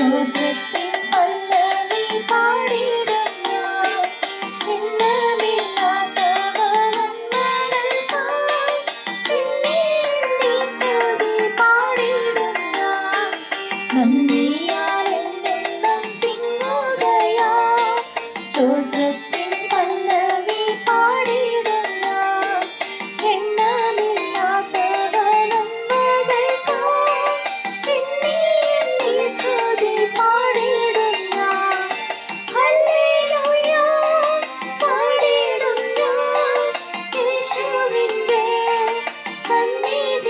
so good. യേശുവിന്റെ സന്നിധി.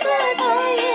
सदाए